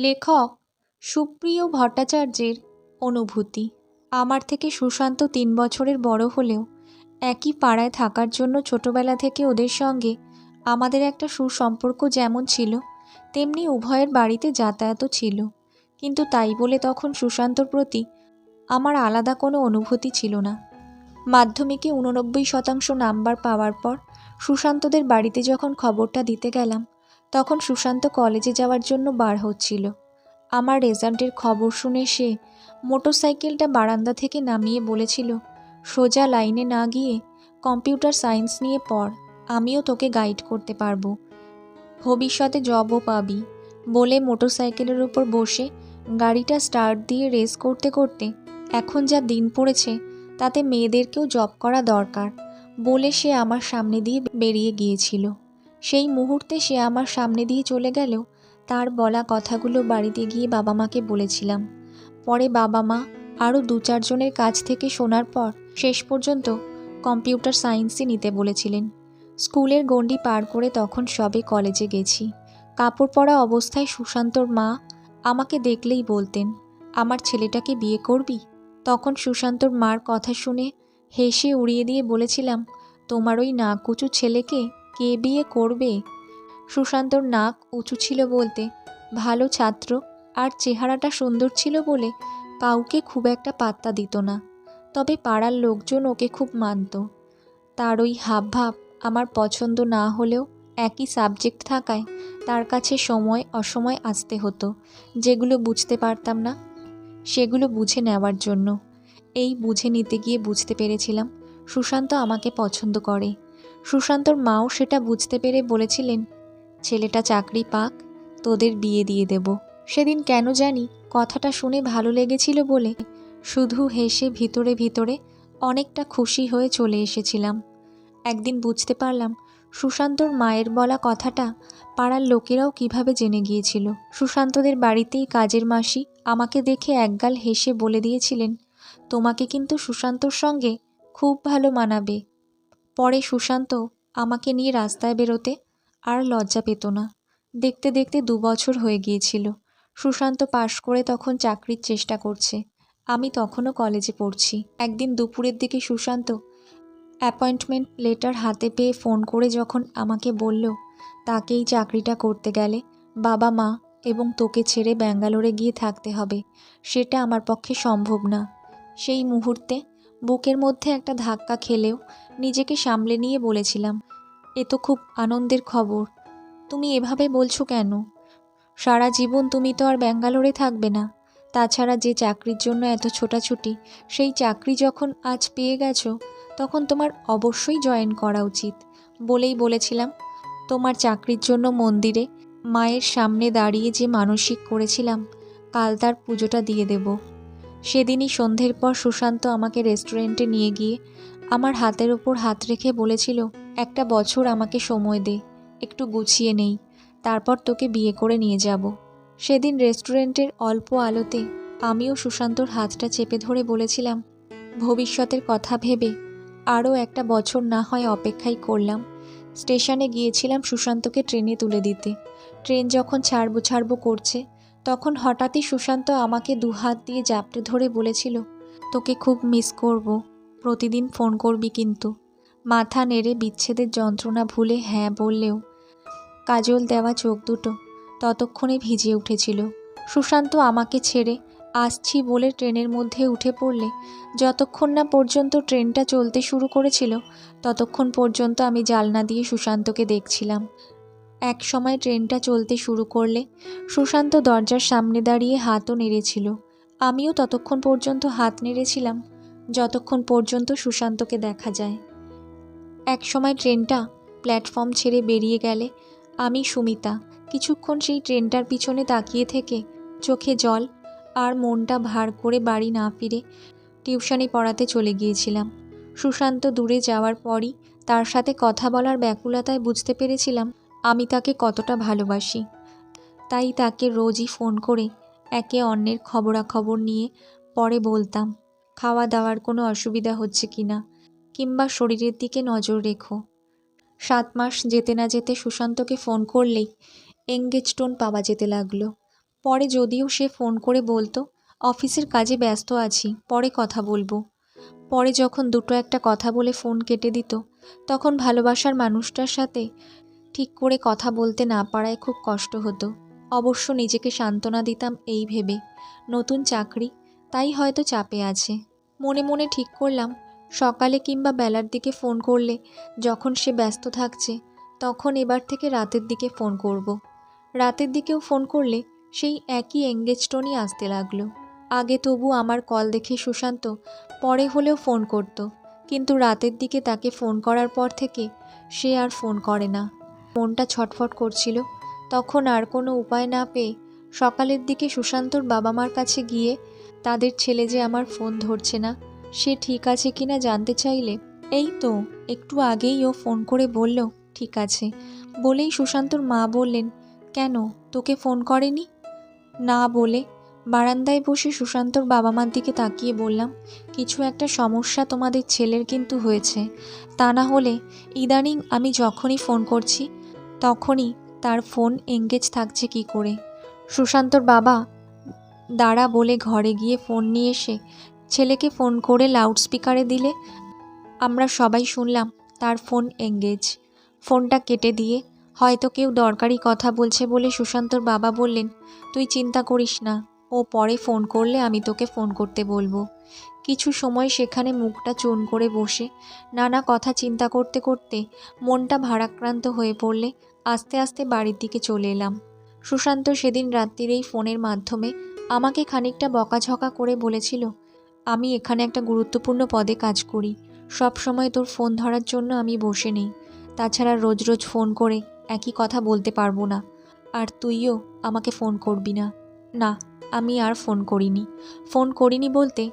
লেখক সুপ্রিয় ভট্টাচার্যের অনুভূতি। আমার থেকে সুশান্ত তিন বছরের বড় হলেও একই পাড়ায় থাকার জন্য ছোটবেলা থেকে ওদের সঙ্গে আমাদের একটা সুসম্পর্ক যেমন ছিল, তেমনি উভয়ের বাড়িতে যাতায়াতও ছিল। কিন্তু তাই বলে তখন সুশান্তর প্রতি আমার আলাদা কোনো অনুভূতি ছিল না। মাধ্যমিকে উননব্বই শতাংশ নাম্বার পাওয়ার পর সুশান্তদের বাড়িতে যখন খবরটা দিতে গেলাম তখন সুশান্ত কলেজে যাওয়ার জন্য বার হচ্ছিল। আমার রেজাল্টের খবর শুনে সে মোটরসাইকেলটা বারান্দা থেকে নামিয়ে বলেছিল, সোজা লাইনে না গিয়ে কম্পিউটার সায়েন্স নিয়ে পড়, আমিও তোকে গাইড করতে পারব। ভবিষ্যতে জবও পাবি। বলে মোটরসাইকেলের উপর বসে গাড়িটা স্টার্ট দিয়ে রেস করতে করতে, এখন যা দিন পড়েছে, তাতে মেয়েদেরকেও জব করা দরকার, বলে সে আমার সামনে দিয়ে বেরিয়ে গিয়েছিল। সেই মুহূর্তে সে আমার সামনে দিয়ে চলে গেলেও তার বলা কথাগুলো বাড়িতে গিয়ে বাবা মাকে বলেছিলাম। পরে বাবা মা আরও দু চারজনের কাছ থেকে শোনার পর শেষ পর্যন্ত কম্পিউটার সায়েন্সই নিতে বলেছিলেন। স্কুলের গণ্ডি পার করে তখন সবে কলেজে গেছি। কাপড় পরা অবস্থায় সুশান্তর মা আমাকে দেখলেই বলতেন, আমার ছেলেটাকে বিয়ে করবি? তখন সুশান্তর মার কথা শুনে হেসে উড়িয়ে দিয়ে বলেছিলাম, তোমার ওই নাক উঁচু ছেলেকে কে বিয়ে করবে? সুশান্তর নাক উঁচু ছিল বলতে। ভালো ছাত্র, আর চেহারাটা সুন্দর ছিল বলে কাউকে খুব একটা পাত্তা দিত না। তবে পাড়ার লোকজন ওকে খুব মানত। তার ওই হাবভাব আমার পছন্দ না হলেও একই সাবজেক্ট থাকায় তার কাছে সময় অসময় আসতে হতো, যেগুলো বুঝতে পারতাম না। সেগুলো বুঝে নেওয়ার জন্য। এই বুঝে নিতে গিয়ে বুঝতে পেরেছিলাম সুশান্ত আমাকে পছন্দ করে। সুশান্তর মাও সেটা বুঝতে পেরে বলেছিলেন, ছেলেটা চাকরি পাক, তোদের বিয়ে দিয়ে দেব। সেদিন কেন জানি কথাটা শুনে ভালো লেগেছিল বলে শুধু হেসে ভিতরে ভিতরে অনেকটা খুশি হয়ে চলে এসেছিলাম। একদিন বুঝতে পারলাম সুশান্তর মায়ের বলা কথাটা পাড়ার লোকেরাও কীভাবে জেনে গিয়েছিল। সুশান্তদের বাড়িতেই কাজের মাসি আমাকে দেখে একগাল হেসে বলে দিয়েছিলেন, তোমাকে কিন্তু সুশান্তর সঙ্গে খুব ভালো মানাবে। পরে সুশান্ত আমাকে নিয়ে রাস্তায় বেরোতে আর লজ্জা পেত না। দেখতে দেখতে দু বছর হয়ে গিয়েছিল। সুশান্ত পাশ করে তখন চাকরির চেষ্টা করছে। আমি তখনও কলেজে পড়ছি। একদিন দুপুরের দিকে সুশান্ত অ্যাপয়েন্টমেন্ট লেটার হাতে পেয়ে ফোন করে যখন আমাকে বলল, তাকেই চাকরিটা করতে গেলে বাবা মা এবং তোকে ছেড়ে ব্যাঙ্গালোরে গিয়ে থাকতে হবে। সেটা আমার পক্ষে সম্ভব না। সেই মুহূর্তে বুকের মধ্যে একটা ধাক্কা খেলেও নিজেকে সামলে নিয়ে বলেছিলাম, এ তো খুব আনন্দের খবর। তুমি এভাবে বলছো কেন? সারা জীবন তুমি তো আর ব্যাঙ্গালোরে থাকবে না। তাছাড়া যে চাকরির জন্য এত ছোটাছুটি, সেই চাকরি যখন আজ পেয়ে গেছো, তখন তোমার অবশ্যই জয়েন করা উচিত। বলেই বলেছিলাম, তোমার চাকরির জন্য মন্দিরে মায়ের সামনে দাঁড়িয়ে যে মানসিক করেছিলাম, কাল তার পুজোটা দিয়ে দেব। সেদিনই সন্ধ্যের পর সুশান্ত আমাকে রেস্টুরেন্টে নিয়ে গিয়ে আমার হাতের ওপর হাত রেখে বলেছিল, একটা বছর আমাকে সময় দে, একটু গুছিয়ে নেই, তারপর তোকে বিয়ে করে নিয়ে যাব। সেদিন রেস্টুরেন্টের অল্প আলোতে আমিও সুশান্তর হাতটা চেপে ধরে বলেছিলাম, ভবিষ্যতের কথা ভেবে আরও একটা বছর না হয় অপেক্ষাই করলাম। স্টেশনে গিয়েছিলাম সুশান্তকে ট্রেনে তুলে দিতে। ট্রেন যখন ছাড়বো ছাড়বো করছে তখন হঠাৎই সুশান্ত আমাকে দুহাত দিয়ে জাপটে ধরে বলেছিল, তোকে খুব মিস করব। প্রতিদিন ফোন করবি কিন্তু। মাথা নেড়ে বিচ্ছেদের যন্ত্রণা ভুলে হ্যাঁ বললেও, কাজল দেওয়া চোখ দুটো। ততক্ষণে ভিজে উঠেছিল। সুশান্ত আমাকে ছেড়ে আসছি বলে ট্রেনের মধ্যে উঠে পড়লে, যতক্ষণ না পর্যন্ত ট্রেনটা চলতে শুরু করেছিল, ততক্ষণ পর্যন্ত আমি জালনা দিয়ে সুশান্তকে দেখছিলাম। এক সময় ট্রেনটা চলতে শুরু করলে সুশান্ত দরজার সামনে দাঁড়িয়ে হাতও নেড়েছিল। আমিও ততক্ষণ পর্যন্ত হাত নেড়েছিলাম, যতক্ষণ পর্যন্ত সুশান্তকে দেখা যায়। এক সময় ট্রেনটা প্ল্যাটফর্ম ছেড়ে বেরিয়ে গেলে আমি সুমিতা। কিছুক্ষণ সেই ট্রেনটার পিছনে তাকিয়ে থেকে চোখে জল আর মনটা ভার করে বাড়ি না ফিরে টিউশনি পড়াতে চলে গিয়েছিলাম। সুশান্ত দূরে যাওয়ার পরই তার সাথে কথা বলার ব্যাকুলতায় বুঝতে পেরেছিলাম আমি তাকে কতটা ভালোবাসি। তাই তাকে রোজই ফোন করে একে অন্যের খবরাখবর নিয়ে পরে বলতাম খাওয়া দাওয়ার কোনো অসুবিধা হচ্ছে কি না? কিংবা শরীরের দিকে নজর রেখো। সাত মাস যেতে না যেতে সুশান্তকে ফোন করলেই এঙ্গেজ টোন পাওয়া যেতে লাগল। পরে যদিও সে ফোন করে বলতো, অফিসের কাজে ব্যস্ত আছি, পরে কথা বলব। পরে যখন দুটো একটা কথা বলে ফোন কেটে দিত, তখন ভালোবাসার মানুষটার সাথে ঠিক করে কথা বলতে না পারায় খুব কষ্ট হতো। অবশ্য নিজেকে সান্ত্বনা দিতাম এই ভেবে। নতুন চাকরি, তাই হয়তো চাপে আছে। মনে মনে ঠিক করলাম, সকালে কিংবা বেলার দিকে ফোন করলে যখন সে ব্যস্ত থাকছে, তখন এবার থেকে রাতের দিকে ফোন করব। রাতের দিকেও ফোন করলে সেই একই এঙ্গেজ টোনই আসতে লাগল। আগে তবু আমার কল দেখে সুশান্ত, পরে হলেও ফোন করত। কিন্তু রাতের দিকে তাকে ফোন করার পর থেকে সে আর ফোন করে না। মনটা ছটফট করছিল। তখন আর কোনো উপায় না পেয়ে সকালের দিকে সুশান্তর বাবা মার কাছে গিয়ে, তাদের ছেলে যে আমার ফোন ধরছে না, সে ঠিক আছে কিনা জানতে চাইলে? এই তো, একটু আগেই ও ফোন করে বলল, ঠিক আছে। বলেই সুশান্তর মা বললেন, কেন, তোকে ফোন করেনি? না বলে। বারান্দায় বসে সুশান্তর বাবা মার দিকে তাকিয়ে বললাম, কিছু একটা সমস্যা তোমাদের ছেলের কিন্তু হয়েছে। তা না হলে ইদানিং আমি যখনই ফোন করছি তখনই তার ফোন এঙ্গেজ থাকছে কি করে? সুশান্তর বাবা দাঁড়া বলে ঘরে গিয়ে ফোন নিয়ে এসে ছেলেকে ফোন করে লাউডস্পিকারে দিলে, আমরা সবাই শুনলাম তার ফোন এঙ্গেজ ফোনটা কেটে দিয়ে হয়তো কেউ দরকারি কথা বলছে বলে সুশান্তর বাবা বললেন, তুই চিন্তা করিস না, ও পরে ফোন করলে আমি তোকে ফোন করতে বলব। কিছু সময় সেখানে মুখটা চুন করে বসে। নানা কথা চিন্তা করতে করতে মনটা ভারাক্রান্ত হয়ে পড়লে আস্তে আস্তে বাড়ির দিকে চলে এলাম। সুশান্ত সেদিন রাত্রিরেই ফোনের মাধ্যমে আমাকে খানিকটা বকাঝকা করে বলেছিল, আমি এখানে একটা গুরুত্বপূর্ণ পদে কাজ করি। সব সময় তোর ফোন ধরার জন্য আমি বসে নেই। তাছাড়া রোজ রোজ ফোন করে একই কথা বলতে পারব না। আর তুইও আমাকে ফোন করবি না। না, আমি আর ফোন করিনি। ফোন করিনি বলতে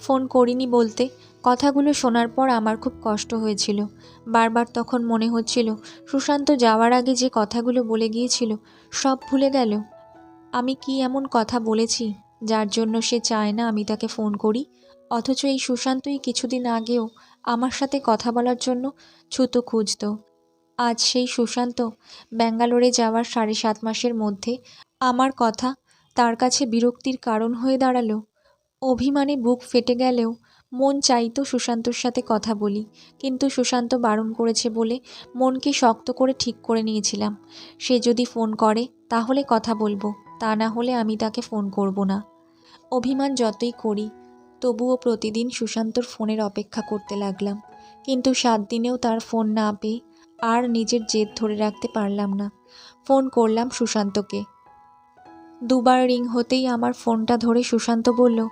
ফোন করিনি বলতে। কথাগুলো শোনার পর আমার খুব কষ্ট হয়েছিল। বারবার তখন মনে হচ্ছিল, সুশান্ত যাওয়ার আগে যে কথাগুলো বলে গিয়েছিল, সব ভুলে গেল। আমি কি এমন কথা বলেছি, যার জন্য সে চায় না আমি তাকে ফোন করি? অথচ এই সুশান্তই কিছুদিন আগেও আমার সাথে কথা বলার জন্য ছুতো খুঁজত। আজ সেই সুশান্ত ব্যাঙ্গালোরে যাওয়ার সাড়ে সাত মাসের মধ্যে আমার কথা তার কাছে বিরক্তির কারণ হয়ে দাঁড়াল। অভিমানে বুক ফেটে গেলেও মন চাইতো সুশান্তর সাথে কথা বলি। কিন্তু সুশান্ত বারণ করেছে বলে মনকে শক্ত করে ঠিক করে নিয়েছিলাম। সে যদি ফোন করে, তাহলে কথা বলব, তা না হলে আমি তাকে ফোন করব না। অভিমান যতই করি, তবুও প্রতিদিন সুশান্তর ফোনের অপেক্ষা করতে লাগলাম। কিন্তু সাত দিনেও তার ফোন না পেয়ে আর নিজের জেদ ধরে রাখতে পারলাম না। ফোন করলাম সুশান্তকে। দুবার রিং হতেই আমার ফোনটা ধরে সুশান্ত বলল,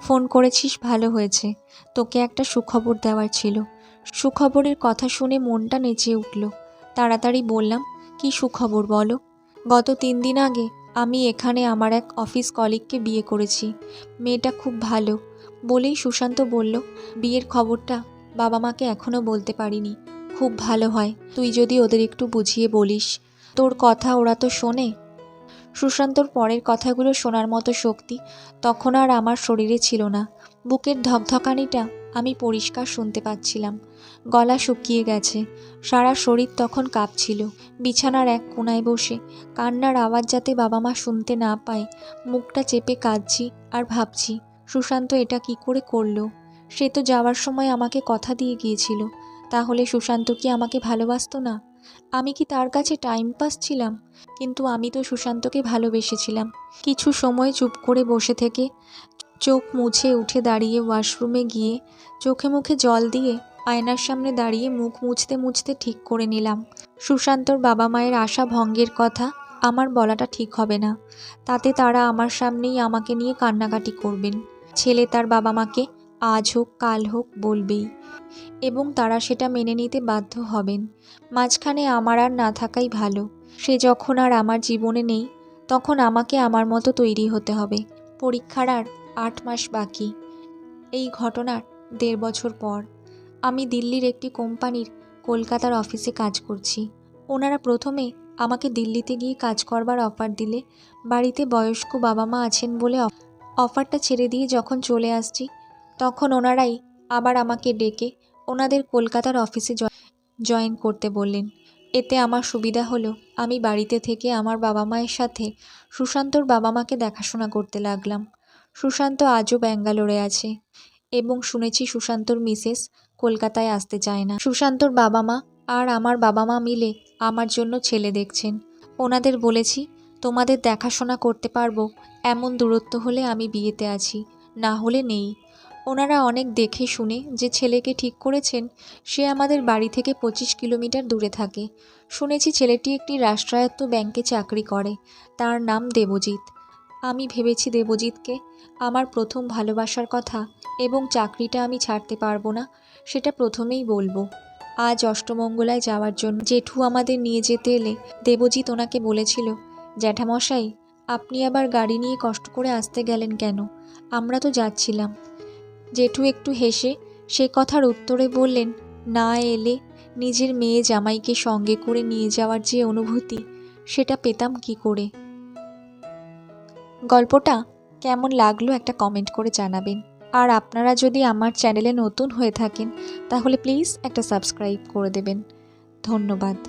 ফোন করেছিস, ভালো হয়েছে। তোকে একটা সুখবর দেওয়ার ছিল। সুখবরের কথা শুনে মনটা নেচে উঠল। তাড়াতাড়ি বললাম, কি সুখবর বলো? গত তিন দিন আগে আমি এখানে আমার এক অফিস কলিগকে বিয়ে করেছি। মেয়েটা খুব ভালো। বলেই সুশান্ত বলল, বিয়ের খবরটা বাবা মাকে এখনও বলতে পারিনি। খুব ভালো হয়। তুই যদি ওদের একটু বুঝিয়ে বলিস। তোর কথা ওরা তো শোনে। সুশান্তর পরের কথাগুলো শোনার মতো শক্তি তখন আর আমার শরীরে ছিল না। বুকের ধকধকানিটা আমি পরিষ্কার শুনতে পাচ্ছিলাম। গলা শুকিয়ে গেছে। সারা শরীর তখন কাঁপছিল। বিছানার এক কোনায় বসে কান্নার আওয়াজ যাতে বাবা মা শুনতে না পায়, মুখটা চেপে কাঁদছি আর ভাবছি, সুশান্ত এটা কি করে করল? সে তো যাওয়ার সময় আমাকে কথা দিয়ে গিয়েছিল। তাহলে সুশান্ত কি আমাকে ভালোবাসতো না? আমি কি তার কাছে টাইম পাস ছিলাম? কিন্তু আমি তো সুশান্তকে ভালোবেসেছিলাম। কিছু সময় চুপ করে বসে থেকে চোখ মুছে উঠে দাঁড়িয়ে ওয়াশরুমে গিয়ে চোখে মুখে জল দিয়ে আয়নার সামনে দাঁড়িয়ে মুখ মুছতে মুছতে ঠিক করে নিলাম। সুশান্তর বাবা মায়ের আশা ভঙ্গের কথা আমার বলাটা ঠিক হবে না। তাতে তারা আমার সামনেই আমাকে নিয়ে কান্নাকাটি করবেন। ছেলে তার বাবা মাকে আজ হোক, কাল হোক, বলবেই। এবং তারা সেটা মেনে নিতে বাধ্য হবেন। মাঝখানে আমার আর না থাকাই ভালো। সে যখন আর আমার জীবনে নেই, তখন আমাকে আমার মতো তৈরি হতে হবে। পরীক্ষার আর আট মাস বাকি। এই ঘটনার দেড় বছর পর আমি দিল্লির একটি কোম্পানির কলকাতার অফিসে কাজ করছি। ওনারা প্রথমে আমাকে দিল্লিতে গিয়ে কাজ করবার অফার দিলে, বাড়িতে বয়স্ক বাবা মা আছেন বলে অফ- অফারটা ছেড়ে দিয়ে যখন চলে আসছি তখন ওনারাই আবার আমাকে ডেকে ওনাদের কলকাতার অফিসে জয়েন করতে বললেন। এতে আমার সুবিধা হলো, আমি বাড়িতে থেকে আমার বাবা মায়ের সাথে সুশান্তর বাবা মাকে দেখাশোনা করতে লাগলাম। সুশান্ত আজও ব্যাঙ্গালোরে আছে এবং শুনেছি সুশান্তর মিসেস কলকাতায় আসতে চায় না। সুশান্তর বাবা মা আর আমার বাবা মা মিলে আমার জন্য ছেলে দেখছেন। ওনাদের বলেছি, তোমাদের দেখাশোনা করতে পারব, এমন দূরত্ব হলে আমি বিয়েতে আছি, না হলে নেই। ওনারা অনেক দেখে শুনে যে ছেলেকে ঠিক করেছেন, সে আমাদের বাড়ি থেকে পঁচিশ কিলোমিটার দূরে থাকে। শুনেছি ছেলেটি একটি রাষ্ট্রায়ত্ত ব্যাংকে চাকরি করে। তার নাম দেবজিৎ। আমি ভেবেছি দেবজিৎকে আমার প্রথম ভালোবাসার কথা এবং চাকরিটা আমি ছাড়তে পারব না, সেটা প্রথমেই বলব। আজ অষ্টমঙ্গলায় যাওয়ার জন্য জেঠু আমাদের নিয়ে যেতে এলে দেবজিৎ ওনাকে বলেছিল, জ্যাঠামশাই, আপনি আবার গাড়ি নিয়ে কষ্ট করে আসতে গেলেন কেন? আমরা তো যাচ্ছিলাম। জেঠু একটু হেসে সে কথার উত্তরে বললেন, না এলে নিজের মেয়ে জামাইকে সঙ্গে করে নিয়ে যাওয়ার যে অনুভূতি, সেটা পেতাম কি করে? গল্পটা কেমন লাগল একটা কমেন্ট করে জানাবেন। আর আপনারা যদি আমার চ্যানেলে নতুন হয়ে থাকেন, তাহলে প্লিজ একটা সাবস্ক্রাইব করে দেবেন। ধন্যবাদ।